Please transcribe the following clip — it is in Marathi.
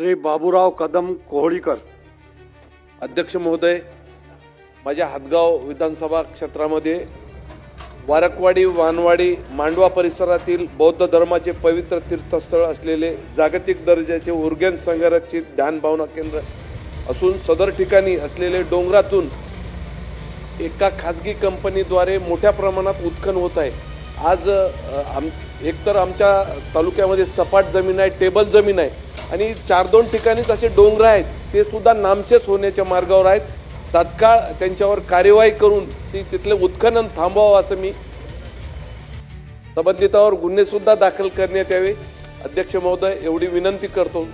श्री बाबूराव कदम कोहळीकर. अध्यक्ष महोदय माझ्या हातगाव विधानसभा क्षेत्रामध्ये वारकवाडी वानवाडी मांडवा परिसरातील बौद्ध धर्माचे पवित्र तीर्थस्थळ असलेले जागतिक दर्जाचे उर्गेन संरक्षित ध्यानभावना केंद्र असून सदर ठिकाणी असलेले डोंगरातून एका खाजगी कंपनीद्वारे मोठ्या प्रमाणात उत्खन होत आहे. आज आम एकतर आमच्या तालुक्यामध्ये सपाट जमीन आहे टेबल जमीन आहे आणि चार दोन ठिकाणीच असे डोंगर आहेत ते सुद्धा नामशेष होण्याच्या मार्गावर आहेत. तात्काळ त्यांच्यावर कार्यवाही करून ती तिथले उत्खनन थांबवावं असं मी संबंधितावर गुन्हे सुद्धा दाखल करण्यात यावे. अध्यक्ष महोदय एवढी विनंती करतो.